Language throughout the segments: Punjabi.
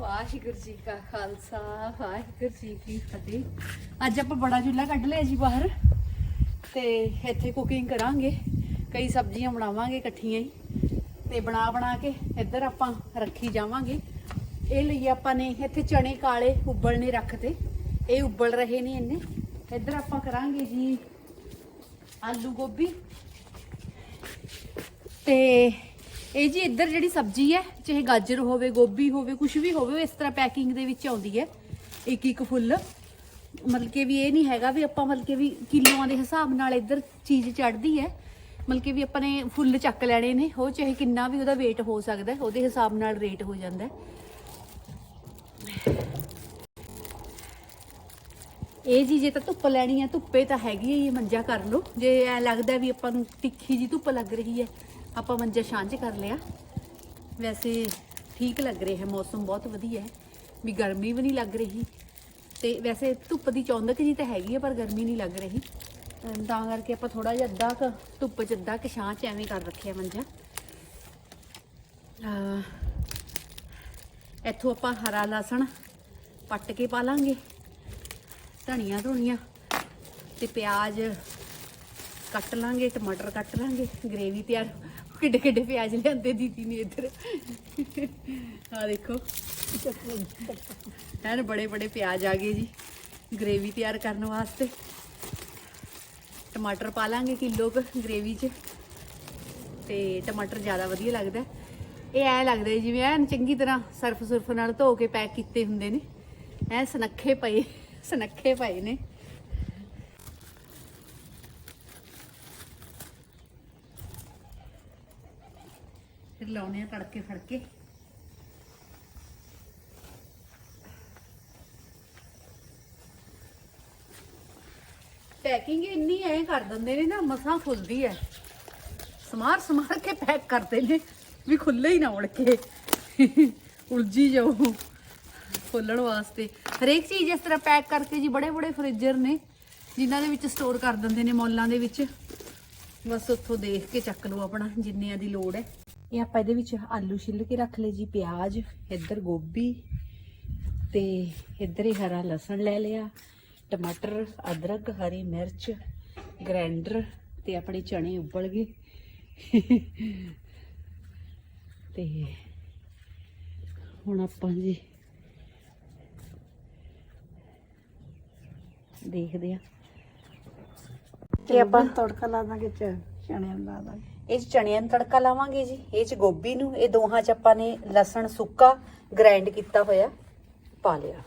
ਵਾਹਿਗੁਰੂ ਜੀ ਕਾ ਖਾਲਸਾ, ਵਾਹਿਗੁਰੂ ਜੀ ਕੀ ਫਤਿਹ। ਅੱਜ ਆਪਾਂ ਬੜਾ ਚੁੱਲ੍ਹਾ ਕੱਢ ਲਿਆ ਜੀ ਬਾਹਰ ਤੇ ਇੱਥੇ ਕੁਕਿੰਗ ਕਰਾਂਗੇ। ਕਈ ਸਬਜ਼ੀਆਂ ਬਣਾਵਾਂਗੇ ਇਕੱਠੀਆਂ ਹੀ ਤੇ ਬਣਾ ਬਣਾ ਕੇ ਇੱਧਰ ਆਪਾਂ ਰੱਖੀ ਜਾਵਾਂਗੇ। ਇਹ ਲਈ ਆਪਾਂ ਨੇ ਇੱਥੇ ਚਣੇ ਕਾਲੇ ਉਬਲਣੇ ਰੱਖਤੇ। ਇਹ ਉਬਲ ਰਹੇ ਨੇ ਇੰਨੇ। ਇੱਧਰ ਆਪਾਂ ਕਰਾਂਗੇ ਜੀ ਆਲੂ ਗੋਭੀ। ਤੇ ਇਹ ਜੀ ਇੱਧਰ ਜਿਹੜੀ ਸਬਜ਼ੀ ਹੈ, ਚਾਹੇ ਗਾਜਰ ਹੋਵੇ, ਗੋਭੀ ਹੋਵੇ ਕੁਝ ਵੀ ਹੋਵੇ, ਉਹ ਇਸ ਤਰ੍ਹਾਂ ਪੈਕਿੰਗ ਦੇ ਵਿੱਚ ਆਉਂਦੀ ਹੈ। ਇੱਕ ਇੱਕ ਫੁੱਲ। ਮਤਲਬ ਕਿ ਵੀ ਇਹ ਨਹੀਂ ਹੈਗਾ ਵੀ ਆਪਾਂ ਮਤਲਬ ਕਿ ਵੀ ਕਿਲੋਆਂ ਦੇ ਹਿਸਾਬ ਨਾਲ ਇੱਧਰ ਚੀਜ਼ ਚੜਦੀ ਹੈ। ਮਤਲਬ ਕਿ ਵੀ ਆਪਾਂ ਨੇ ਫੁੱਲ ਚੱਕ ਲੈਣੇ ਨੇ, ਉਹ ਚਾਹੇ ਕਿੰਨਾ ਵੀ ਉਹਦਾ weight ਹੋ ਸਕਦਾ ਉਹਦੇ ਹਿਸਾਬ ਨਾਲ ਰੇਟ ਹੋ ਜਾਂਦਾ ਇਹ ਜੀ ਜੇ ਤਾਂ ਧੁੱਪ ਲੈਣੀ ਹੈ, ਧੁੱਪੇ ਤਾਂ ਹੈਗੀ ਹੈ, ਇਹ ਮੰਜਾ ਕਰ ਲਓ। ਜੇ ਐ ਲੱਗਦਾ ਵੀ ਆਪਾਂ ਨੂੰ ਤਿੱਖੀ ਜੀ ਧੁੱਪ ਲੱਗ ਰਹੀ ਹੈ ਆਪਾਂ ਮੰਜਾ ਛਾਂਝ ਕਰ ਲਿਆ। ਵੈਸੇ ਠੀਕ ਲੱਗ ਰਿਹਾ ਹੈ, ਮੌਸਮ ਬਹੁਤ ਵਧੀਆ ਹੈ। ਵੀ ਗਰਮੀ ਵੀ ਨਹੀਂ ਲੱਗ ਰਹੀ। ਤੇ ਵੈਸੇ ਧੁੱਪ ਦੀ ਚੌਂਦਕ ਜੀ ਤਾਂ ਹੈਗੀ ਹੈ ਪਰ ਗਰਮੀ ਨਹੀਂ ਲੱਗ ਰਹੀ। ਤਾਂ ਕਰਕੇ ਆਪਾਂ ਥੋੜਾ ਜਿਹਾ ਅੱਧਾ ਕੁ ਧੁੱਪ ਚ, ਅੱਧਾ ਕੁ ਛਾਂ ਚ ਐਵੇਂ ਕਰ ਰੱਖਿਆ ਮੰਜਾ। ਇੱਥੋਂ ਆਪਾਂ ਹਰਾ ਲਸਣ ਪੱਟ ਕੇ ਪਾ ਲਾਂਗੇ, ਧਨੀਆ ਧੁਨੀਆ ਤੇ ਪਿਆਜ਼ ਕੱਟ ਲਾਂਗੇ, ਟਮਾਟਰ ਕੱਟ ਲਾਂਗੇ, ਗ੍ਰੇਵੀ ਤਿਆਰ ਕਿੱਡੇ ਕਿੱਡੇ ਪਿਆਜ਼ ਲਿਆਂਦੇ ਦੀਦੀ ਨੇ ਇੱਧਰ। ਆ ਦੇਖੋ। ਐਨ ਬੜੇ ਬੜੇ ਪਿਆਜ਼ ਆ ਗਏ ਜੀ ਗ੍ਰੇਵੀ ਤਿਆਰ ਕਰਨ ਵਾਸਤੇ। ਟਮਾਟਰ ਪਾ ਲਾਂਗੇ ਕਿਲੋ ਕੁ ਗ੍ਰੇਵੀ 'ਚ। ਤੇ ਟਮਾਟਰ ਜ਼ਿਆਦਾ ਵਧੀਆ ਲੱਗਦਾ। ਇਹ ਐ ਲੱਗਦਾ ਜਿਵੇਂ ਐਨ ਚੰਗੀ ਤਰ੍ਹਾਂ ਸਰਫ ਸੁਰਫ ਨਾਲ ਧੋ ਕੇ ਪੈਕ ਕੀਤੇ ਹੁੰਦੇ ਨੇ। ਐ ਸਨੱਖੇ ਪਏ ਸਨੱਖੇ ਪਏ ਨੇ। ਲਾਉਣੇ ਆ ਤੜਕੇ ਫੜਕੇ। ਪੈਕਿੰਗ ਇੰਨੀ ਐ ਕਰ ਦਿੰਦੇ ਨੇ ਨਾ, ਮਸਾਂ ਖੁੱਲਦੀ ਐ। ਸਮਾਰ ਸਮਾਰ ਕੇ ਪੈਕ ਕਰਦੇ ਨੇ, ਵੀ ਖੁੱਲੇ ਹੀ ਨਾ ਉੜ ਕੇ। ਉਲਝੀ ਜਾਓ ਖੋਲਣ ਵਾਸਤੇ। ਹਰੇਕ ਚੀਜ਼ ਇਸ ਤਰ੍ਹਾਂ ਪੈਕ ਕਰਕੇ ਜੀ, ਬੜੇ ਬੜੇ ਫ੍ਰਿਜਰ ਨੇ, ਜਿਨ੍ਹਾਂ ਦੇ ਵਿੱਚ ਸਟੋਰ ਕਰ ਦਿੰਦੇ ਨੇ ਮੌਲਾਂ ਦੇ ਵਿੱਚ। ਬਸ ਉੱਥੋਂ ਦੇਖ ਕੇ ਚੱਕ ਲਓ ਆਪਣਾ, ਜਿੰਨਿਆਂ ਦੀ ਲੋੜ ਹੈ ਇਹ ਆਪਾਂ ਇਹਦੇ ਵਿੱਚ ਆਲੂ ਛਿੱਲ ਕੇ ਰੱਖ ਲਏ ਜੀ, ਪਿਆਜ਼, ਇੱਧਰ ਗੋਭੀ ਤੇ ਇੱਧਰ ਹੀ ਹਰਾ ਲਸਣ ਲੈ ਲਿਆ, ਟਮਾਟਰ, ਅਦਰਕ, ਹਰੀ ਮਿਰਚ ਗ੍ਰਾਈਂਡਰ ਤੇ ਆਪਣੇ ਚਣੇ ਉਬਲ ਗਏ। ਤੇ ਹੁਣ ਆਪਾਂ ਜੀ ਦੇਖਦੇ ਆ ਤੇ ਆਪਾਂ ਤੜਕਾ ਲਾ ਦਾਂਗੇ ਚਣਿਆਂ ਨੂੰ ਲਾ ਦਾਂਗੇ। ਇਹ 'ਚ ਚਣਿਆਂ ਨੂੰ ਤੜਕਾ ਲਾਵਾਂਗੇ ਜੀ, ਇਹ ਚ ਗੋਭੀ ਨੂੰ, ਇਹ ਦੋਹਾਂ ਚ ਆਪਾਂ ਨੇ ਲਸਣ ਸੁੱਕਾ ਗ੍ਰਾਈਂਡ ਕੀਤਾ ਹੋਇਆ, ਪਾ ਲਿਆ।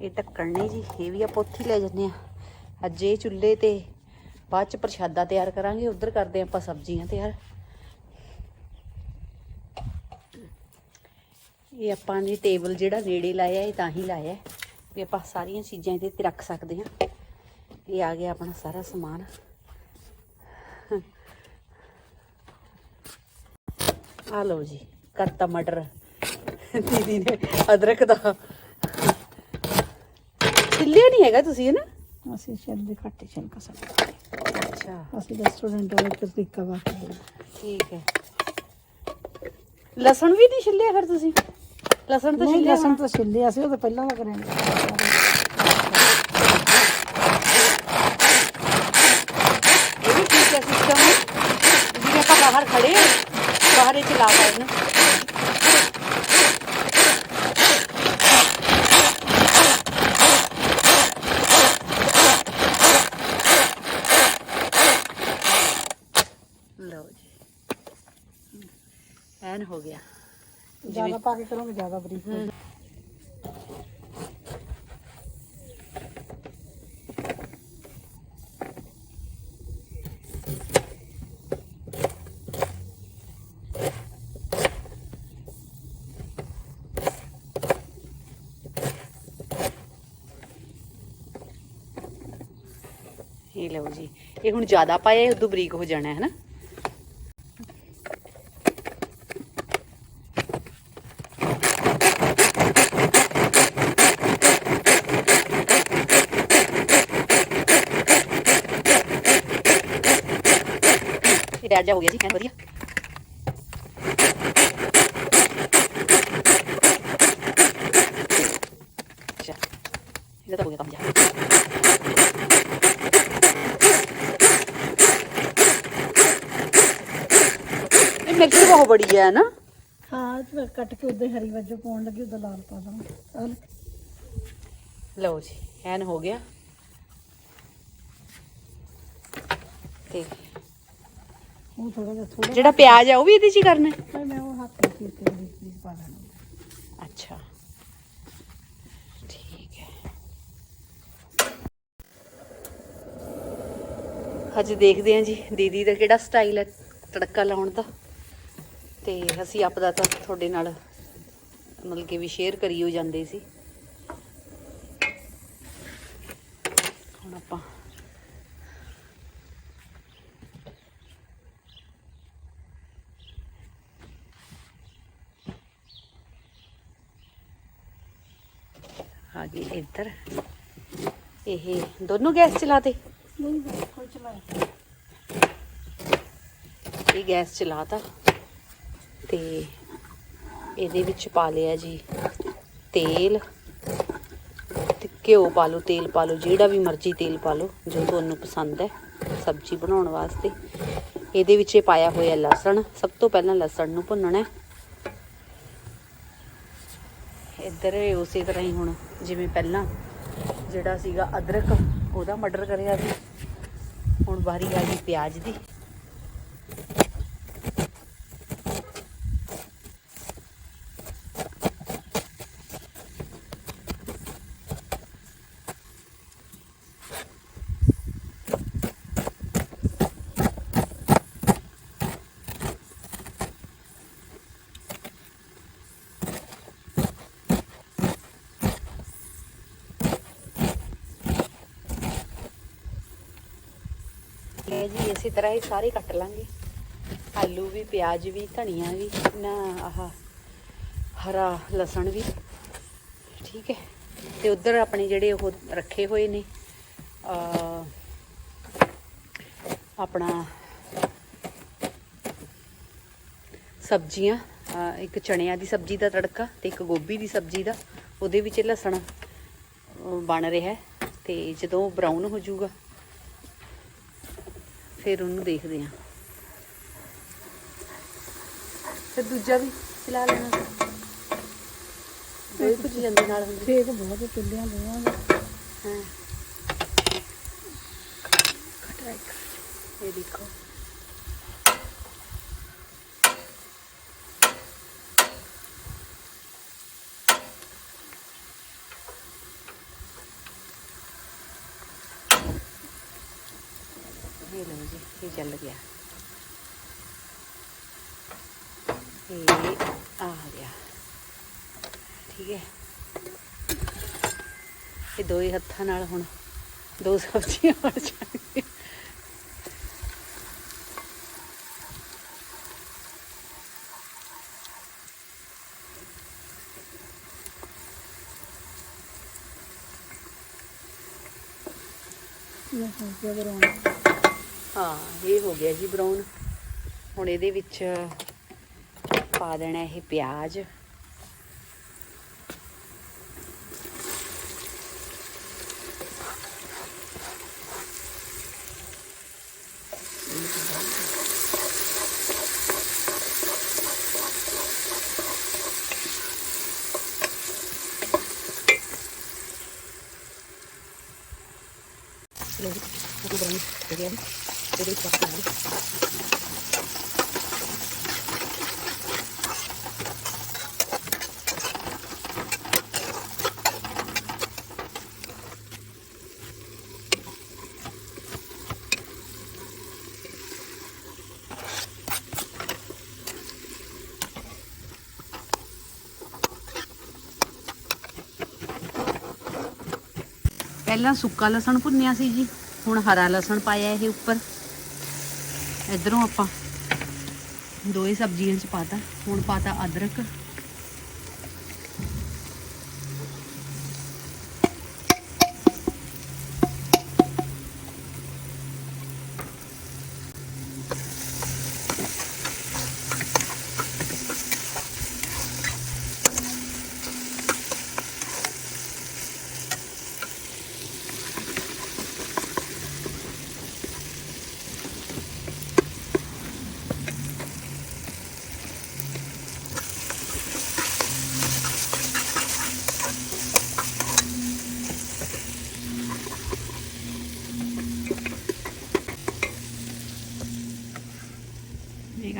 ਇਹ ਢੱਕਣ ਨਹੀਂ ਜੀ, ਇਹ ਵੀ ਆਪਾਂ ਉੱਥੇ ਲੈ ਜੰਨੇ ਆ ਅੱਜ ਇਹ ਚੁੱਲ੍ਹੇ ਤੇ ਬਾਅਦ ਚ ਪ੍ਰਸ਼ਾਦਾ ਤਿਆਰ ਕਰਾਂਗੇ, ਉਧਰ ਕਰਦੇ ਆਪਾਂ ਸਬਜ਼ੀਆਂ ਤਿਆਰ। ਇਹ ਆਪਾਂ ਨੇ ਟੇਬਲ ਜਿਹੜਾ ਨੇੜੇ ਲਾਇਆ, ਇਹ ਤਾਂ ਹੀ ਲਾਇਆ। ਵੀ ਆਪਾਂ ਸਾਰੀਆਂ ਚੀਜ਼ਾਂ ਇਹਦੇ ਤੇ ਰੱਖ ਸਕਦੇ ਹਾਂ। ਇਹ ਆ ਗਿਆ ਆਪਣਾ ਸਾਰਾ ਸਮਾਨ। ਆ ਲਓ ਜੀ ਕਰਤਾ ਮਟਰ। ਦੀਦੀ ਨੇ ਅਦਰਕ ਦਾ। ਛਿੱਲਿਆ ਨਹੀਂ ਹੈਗਾ ਤੁਸੀਂ ਹੈ ਨਾ? ਅਸੀਂ ਛਿਲਦੇ ਘੱਟ ਛਿਲਕ ਸਕਦੇ ਅੱਛਾ। ਅਸੀਂ ਰੈਸਟੋਰੈਂਟ ਵਾਲੇ ਤਰੀਕਾ ਵਰਤਦੇ ਠੀਕ ਹੈ। ਲਸਣ ਵੀ ਨਹੀਂ ਛਿੱਲਿਆ ਫਿਰ ਤੁਸੀਂ? ਲਸਣ ਤਾਂ ਨਹੀਂ ਛਿੱਲਿਆ ਲਸਣ ਤਾਂ ਛਿਲਦੇ ਅਸੀਂ ਉਹ ਤਾਂ ਪਹਿਲਾਂ ਦਾ ਕਰਾਂਗੇ ਇਹ ਵੀ ਠੀਕ ਹੈ ਸਿਸਟਮ ਜਿਵੇਂ ਆਪਾਂ ਬਾਹਰ ਖੜੇ ਆ ਬਾਹਰ ਇਹ ਚਲਾ ਪਾਏ ਨਾ ਲਓ ਜੀ ਐਨ ਹੋ ਗਿਆ ਜ਼ਿਆਦਾ ਪਾ ਕੇ ਕਰੋਗੇ ਜ਼ਿਆਦਾ ਬਰੀਕ ਹੋ ਜਾਊ। ਇਹ ਲਓ ਜੀ ਇਹ ਹੁਣ ਜ਼ਿਆਦਾ ਪਾਇਆ ਉਦੋਂ ਬਰੀਕ ਹੋ ਜਾਣਾ ਹੈ ਨਾ ਤਿਆਰ ਜਾ ਹੋ ਗਿਆ ਜੀ ਐਨ ਵਧੀਆ। ਅੱਛਾ ਇਹਦਾ ਤਾਂ ਹੋ ਗਿਆ ਕੰਮ ਜਾ ਇਹ ਮਿਰਚ ਬਹੁਤ ਬੜੀ ਹੈ ਨਾ? ਹਾਂ ਤੇ ਕੱਟ ਕੇ ਉਦੋਂ ਹਰੀ ਵਜੋਂ ਪਾਉਣ ਲੱਗੀ ਉਦੋਂ ਲਾਲ ਪਾ ਦਾਂ ਲਓ ਜੀ ਐਨ ਹੋ ਗਿਆ। ਤੇ ਉਹ ਥੋੜਾ ਜਿਹਾ ਥੋੜਾ ਜਿਹੜਾ ਪਿਆਜ਼ ਆ ਉਹ ਵੀ ਇਹਦੇ 'ਚ ਹੀ ਕਰਨਾ ਹੈ? ਪਰ ਮੈਂ ਉਹ ਹੱਥ ਨਾਲ ਚੀਰ ਕੇ ਬਰੀਕ ਬਰੀਕ ਪਾ ਲੈਣਾ ਅੱਛਾ। ਠੀਕ ਹੈ। ਹਜੇ ਦੇਖਦੇ ਹਾਂ ਜੀ ਦੀਦੀ ਦਾ ਕਿਹੜਾ ਸਟਾਈਲ ਹੈ ਤੜਕਾ ਲਾਉਣ ਦਾ। ਤੇ ਅਸੀਂ ਆਪਦਾ ਤਾਂ ਤੁਹਾਡੇ ਨਾਲ ਮਤਲਬ ਕਿ ਵੀ ਸ਼ੇਅਰ ਕਰੀ ਹੋ ਜਾਂਦੇ ਸੀ ਹੁਣ ਆਪਾਂ ਆ ਗਏ ਇੱਧਰ। ਇਹ ਦੋਨੋਂ ਗੈਸ ਚਲਾਤੇ? ਨਹੀਂ ਕੋਈ ਚਲਾਇਆ ਇਹ ਗੈਸ ਚਲਾਤਾ ਤੇ ਇਹਦੇ ਵਿੱਚ ਪਾ ਲਿਆ ਜੀ ਤੇਲ ਤੇ ਘਿਓ ਪਾ ਲਓ ਤੇਲ ਪਾ ਲਓ ਜਿਹੜਾ ਵੀ ਮਰਜ਼ੀ ਤੇਲ ਪਾ ਲਓ ਜੋ ਤੁਹਾਨੂੰ ਪਸੰਦ ਹੈ ਸਬਜ਼ੀ ਬਣਾਉਣ ਵਾਸਤੇ। ਇਹਦੇ ਵਿੱਚ ਇਹ ਪਾਇਆ ਹੋਇਆ ਲਸਣ ਸਭ ਤੋਂ ਪਹਿਲਾਂ ਲਸਣ ਨੂੰ ਭੁੰਨਣਾ ਹੈ। ਇੱਧਰ ਉਸੇ ਤਰ੍ਹਾਂ ਹੀ ਹੁਣ, ਜਿਵੇਂ ਪਹਿਲਾਂ, ਜਿਹੜਾ ਸੀਗਾ ਅਦਰਕ, ਉਹਦਾ ਮਰਡਰ ਕਰਿਆ ਸੀ। ਹੁਣ ਵਾਰੀ ਆ ਗਈ ਪਿਆਜ਼ ਦੀ ਇਹ ਜੀ ਇਸੇ ਤਰ੍ਹਾਂ ਹੀ ਸਾਰੇ ਕੱਟ ਲਾਂਗੇ। ਆਲੂ ਵੀ, ਪਿਆਜ਼ ਵੀ, ਧਨੀਆ ਵੀ, ਨਾ ਆਹ ਹਰਾ ਲਸਣ ਵੀ। ਠੀਕ ਹੈ। ਤੇ ਉਧਰ ਆਪਣੇ ਜਿਹੜੇ ਉਹ ਰੱਖੇ ਹੋਏ ਨੇ, ਆ ਆਪਣਾ ਸਬਜ਼ੀਆਂ ਇੱਕ ਚਣਿਆਂ ਦੀ ਸਬਜ਼ੀ ਦਾ ਤੜਕਾ ਤੇ ਇੱਕ ਗੋਭੀ ਦੀ ਸਬਜ਼ੀ ਦਾ, ਉਹਦੇ ਵਿੱਚ ਲਸਣ ਬਣ ਰਿਹਾ ਹੈ। ਤੇ ਜਦੋਂ ਬਰਾਊਨ ਹੋ ਜਾਊਗਾ ਫਿਰ ਉਹਨੂੰ ਦੇਖਦੇ ਹਾਂ। ਫਿਰ ਦੂਜਾ ਵੀ ਚਲਾ ਲੈਣਾ। ਦੋਈ ਕੁਝ ਜਾਂਦੇ ਨਾਲ ਹੁੰਦੇ। ਸੇਕ ਬਹੁਤ ਚੁੱਲ੍ਹਿਆਂ ਦੋਵਾਂ ਦਾ। ਹਾਂ। ਇਹ ਦੇਖੋ ਇਹ ਲਓ ਚੱਲ ਗਿਆ। ਇਹ ਆ ਗਿਆ। ਠੀਕ ਹੈ। ਇਹ ਦੋ ਹੀ ਹੱਥਾਂ ਨਾਲ ਹੁਣ ਦੋ ਸਬਜ਼ੀਆਂ ਬਣ ਜਾਣਗੀਆਂ। ਮੈਂ ਸੋਚਿਆ ਬਰਾਉਣ ਹਾਂ ਇਹ ਹੋ ਗਿਆ ਜੀ ਬਰਾਊਨ ਹੁਣ ਇਹਦੇ ਵਿੱਚ ਪਾ ਦੇਣਾ ਇਹ ਪਿਆਜ਼। ਲੋ ਇਹਦੇ ਵਿੱਚ ਪਾ ਪਹਿਲਾਂ ਸੁੱਕਾ ਲਸਣ ਭੁੰਨਿਆ ਸੀ ਜੀ, ਹੁਣ ਹਰਾ ਲਸਣ ਪਾਇਆ ਇਹ ਉੱਪਰ। ਇਧਰੋਂ ਆਪਾਂ ਦੋਏ ਸਬਜ਼ੀਆਂ ਚ ਪਾਤਾ ਹੁਣ ਪਾਤਾ ਅਦਰਕ।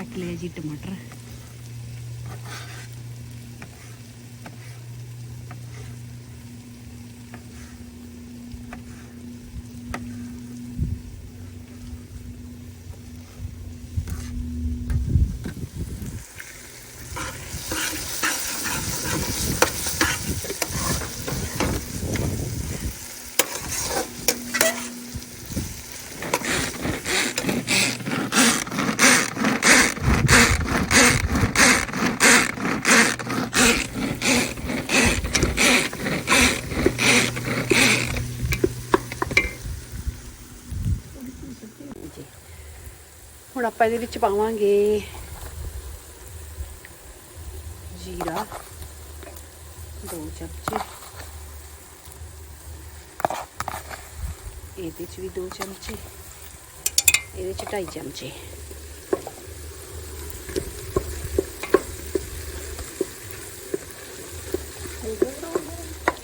കട്ടിൽ കഴിച്ചിട്ട് മട്ടർ. ਆਪਾਂ ਇਹਦੇ ਵਿੱਚ ਪਾਵਾਂਗੇ ਜੀਰਾ, ਦੋ ਚਮਚੇ। ਇਹਦੇ ਚ ਵੀ ਦੋ ਚਮਚੇ, ਇਹਦੇ ਚ ਢਾਈ ਚਮਚੇ।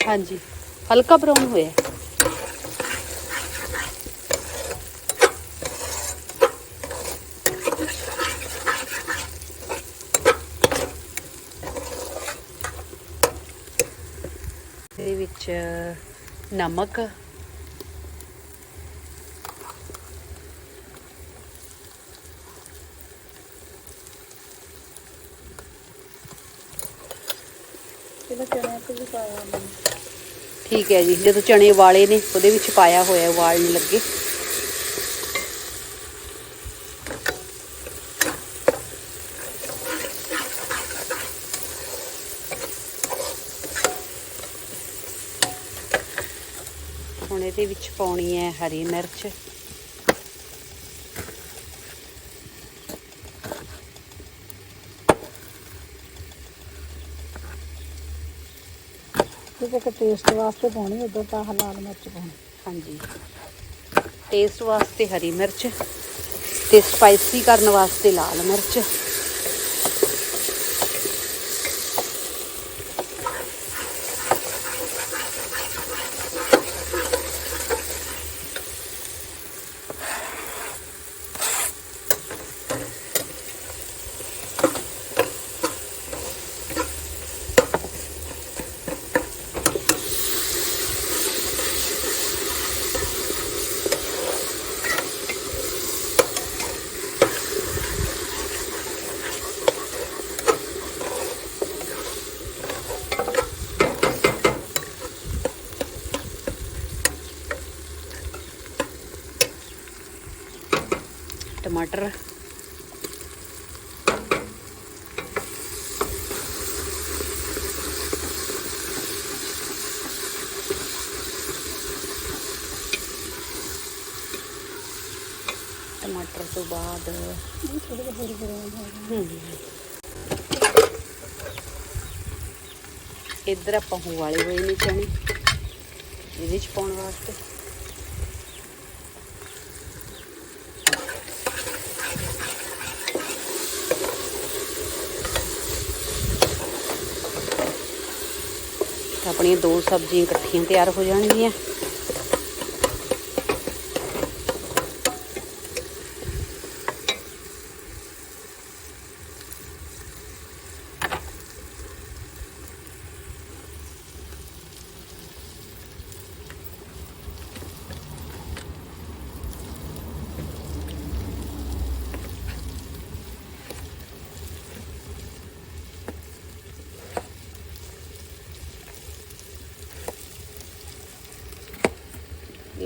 ਹਾਂਜੀ, ਹਲਕਾ ਬਰਾਊਨ ਹੋਇਆ ਇਹਦੇ ਵਿੱਚ ਨਮਕ। ਇਹਦਾ ਚਣਾ ਤੇ ਵੀ ਪਾਇਆ ਮੈਂ ਠੀਕ ਹੈ ਜੀ ਜਦੋਂ ਚਣੇ ਵਾਲੇ ਨੇ ਉਹਦੇ ਵਿੱਚ ਪਾਇਆ ਹੋਇਆ ਉਬਾਲਣ ਲੱਗੇ। ਹੁਣ ਇਹਦੇ ਵਿੱਚ ਪਾਉਣੀ ਹੈ ਹਰੀ ਮਿਰਚ। ਤੇ ਇੱਕ ਟੇਸਟ ਵਾਸਤੇ ਪਾਉਣੀ ਉਦੋਂ ਤਾਂ ਆਹ ਲਾਲ ਮਿਰਚ ਪਾਉਣੀ। ਹਾਂਜੀ। ਟੇਸਟ ਵਾਸਤੇ ਹਰੀ ਮਿਰਚ ਤੇ ਸਪਾਈਸੀ ਕਰਨ ਵਾਸਤੇ ਲਾਲ ਮਿਰਚ। ਟਮਾਟਰ। ਟਮਾਟਰ ਤੋਂ ਬਾਅਦ। ਥੋੜੇ ਜਿਹਾ ਹੋਰ ਬਰਾਉਨ ਇੱਧਰ ਆਪਾਂ ਹੁਣ ਵਾਲੇ ਹੋਏ ਨੇ ਚਣੇ। ਇਹਦੇ ਚ ਪਾਉਣ ਵਾਸਤੇ। ਆਪਣੀਆਂ ਦੋ ਸਬਜ਼ੀਆਂ ਇਕੱਠੀਆਂ ਤਿਆਰ ਹੋ ਜਾਣਗੀਆਂ।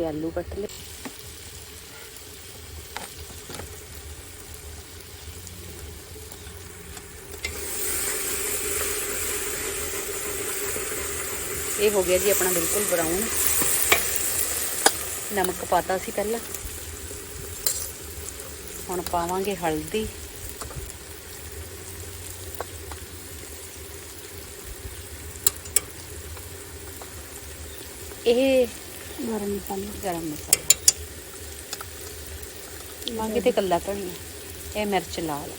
ਆਲੂ ਕੱਟ ਲਏ। ਇਹ ਹੋ ਗਿਆ ਜੀ ਆਪਣਾ ਬਿਲਕੁਲ ਬਰਾਊਨ ਨਮਕ ਪਾਤਾ ਸੀ ਪਹਿਲਾਂ। ਹੁਣ ਪਾਵਾਂਗੇ ਹਲਦੀ। ਇਹ ਗਰਮ ਮਸਾਲਾ। ਗਰਮ ਮਸਾਲਾ। ਮੰਗੇ ਤੇ ਕੱਲਾ ਧਨੀਆ ਇਹ ਮਿਰਚ ਲਾਲ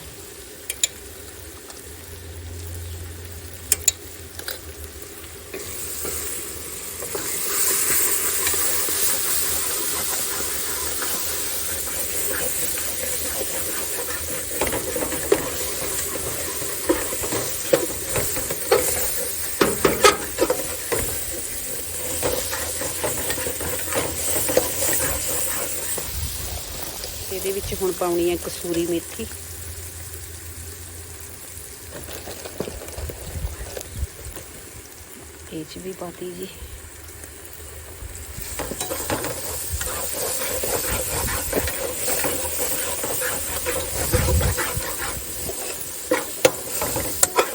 ਇਹਦੇ ਵਿੱਚ ਹੁਣ ਪਾਉਣੀ ਹੈ ਕਸੂਰੀ ਮੇਥੀ। ਇਹ ਚ ਵੀ ਪਾਤੀ ਜੀ।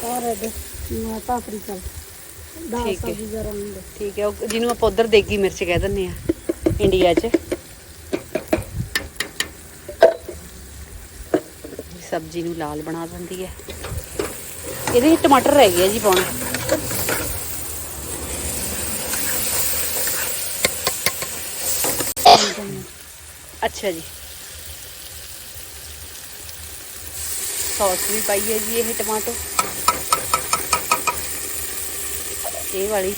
ਔਰ ਇਹਦੇ ਮੈਂ ਪਾਪੜੀ ਚਲ। ਦਾਲ ਠੀਕ ਹੈ। ਸਬਜ਼ੀ ਠੀਕ ਜਿਹਨੂੰ ਆਪਾਂ ਉਧਰ ਦੇਗੀ ਮਿਰਚ ਕਹਿ ਦਿੰਦੇ ਆ ਇੰਡੀਆ 'ਚ। ਸਬਜ਼ੀ ਨੂੰ ਲਾਲ ਬਣਾ ਦਿੰਦੀ ਹੈ। ਇਹਦੇ ਵਿੱਚ ਟਮਾਟਰ ਰਹਿ ਗਿਆ ਜੀ ਪਾਉਣਾ। ਅੱਛਾ ਜੀ। ਸੌਸ ਵੀ ਪਾਈ ਹੈ ਜੀ ਇਹ ਟਮਾਟੋ ਇਹ ਵਾਲੀ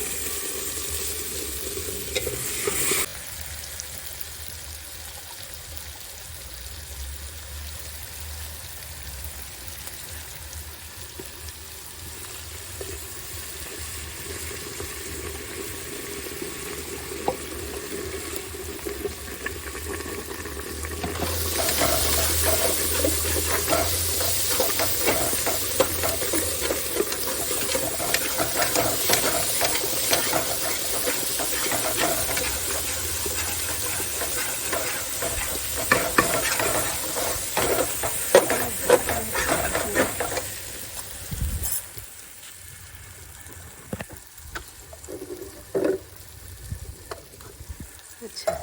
ਅੱਛਾ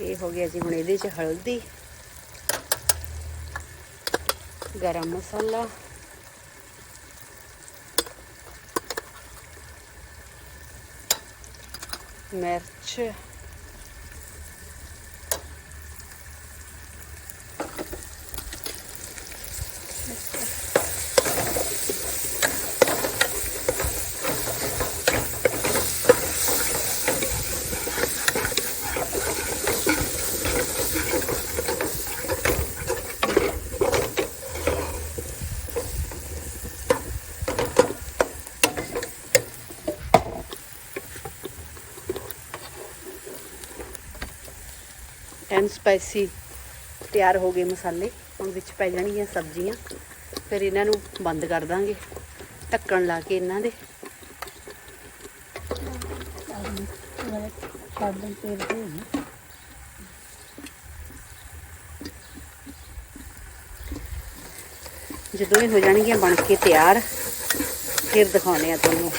ਇਹ ਹੋ ਗਿਆ ਜੀ ਹੁਣ ਇਹਦੇ ਚ ਹਲਦੀ ਗਰਮ ਮਸਾਲਾ ਮਿਰਚ ਸਪਾਈਸੀ ਤਿਆਰ ਹੋ ਗਏ ਮਸਾਲੇ। ਹੁਣ ਵਿੱਚ ਪੈ ਜਾਣਗੀਆਂ ਸਬਜ਼ੀਆਂ। ਫਿਰ ਇਹਨਾਂ ਨੂੰ ਬੰਦ ਕਰ ਦਾਂਗੇ। ਢੱਕਣ ਲਾ ਕੇ ਇਹਨਾਂ ਦੇ। ਜਦੋਂ ਇਹ ਹੋ ਜਾਣਗੀਆਂ, ਬਣ ਕੇ ਤਿਆਰ। ਫਿਰ ਦਿਖਾਉਣੇ ਆ ਤੁਹਾਨੂੰ।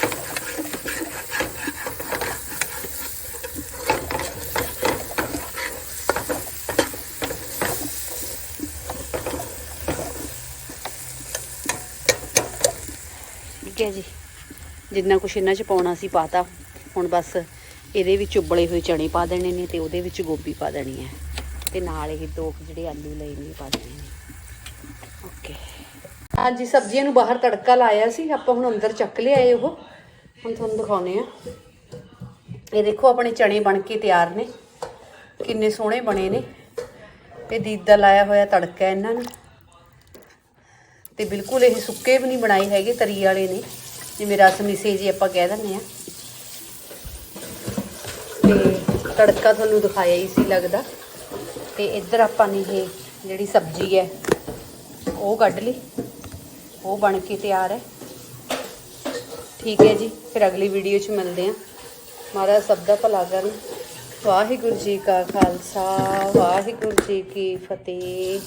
ਠੀਕ ਹੈ ਜੀ। ਜਿੰਨਾ ਕੁਛ ਇਹਨਾਂ 'ਚ ਪਾਉਣਾ ਸੀ ਪਾਤਾ ਹੁਣ ਬਸ ਇਹਦੇ ਵਿੱਚ ਉਬਲੇ ਹੋਏ ਚਣੇ ਪਾ ਦੇਣੇ ਨੇ ਤੇ ਉਹਦੇ ਵਿੱਚ ਗੋਭੀ ਪਾ ਦੇਣੀ ਹੈ। ਤੇ ਨਾਲ ਇਹ ਦੋ ਜਿਹੜੇ ਆਲੂ ਲਏ ਨੇ, ਪਾ ਦੇਣੇ ਨੇ। ਓਕੇ ਹਾਂਜੀ, ਸਬਜ਼ੀਆਂ ਨੂੰ ਬਾਹਰ ਤੜਕਾ ਲਾਇਆ ਸੀ। ਆਪਾਂ ਹੁਣ ਅੰਦਰ ਚੱਕ ਲਿਆਏ ਉਹ। ਹੁਣ ਤੁਹਾਨੂੰ ਦਿਖਾਉਨੇ ਆ ਇਹ ਦੇਖੋ, ਆਪਣੇ ਚਣੇ ਬਣ ਕੇ ਤਿਆਰ ਨੇ। ਕਿੰਨੇ ਸੋਹਣੇ ਬਣੇ ਨੇ। ਇਹ ਦੀਦ ਦਾ ਲਾਇਆ ਹੋਇਆ ਤੜਕਾ ਇਹਨਾਂ ਨੂੰ। ਤੇ ਬਿਲਕੁਲ ਇਹ ਸੁੱਕੇ ਵੀ ਨਹੀਂ ਬਣਾਏ ਹੈਗੇ, ਤਰੀ ਵਾਲੇ ਨੇ। ਜਿਵੇਂ ਰਸ ਮਿਸੇ ਜੀ ਆਪਾਂ ਕਹਿ ਦਿੰਦੇ ਆ ਤੇ ਤੜਕਾ ਤੁਹਾਨੂੰ ਦਿਖਾਇਆ ਹੀ ਸੀ ਲੱਗਦਾ। ਤੇ ਇੱਧਰ ਆਪਾਂ ਨੇ ਇਹ ਜਿਹੜੀ ਸਬਜ਼ੀ ਹੈ, ਉਹ ਕੱਢ ਲਈ। ਉਹ ਬਣ ਕੇ ਤਿਆਰ ਹੈ। ਠੀਕ ਹੈ ਜੀ, ਫਿਰ ਅਗਲੀ ਵੀਡੀਓ 'ਚ ਮਿਲਦੇ ਹਾਂ। ਮਹਾਰਾਜ ਸਭ ਦਾ ਭਲਾ ਕਰਨ ਵਾਹਿਗੁਰੂ ਜੀ ਕਾ ਖਾਲਸਾ, ਵਾਹਿਗੁਰੂ ਜੀ ਕੀ ਫਤਿਹ।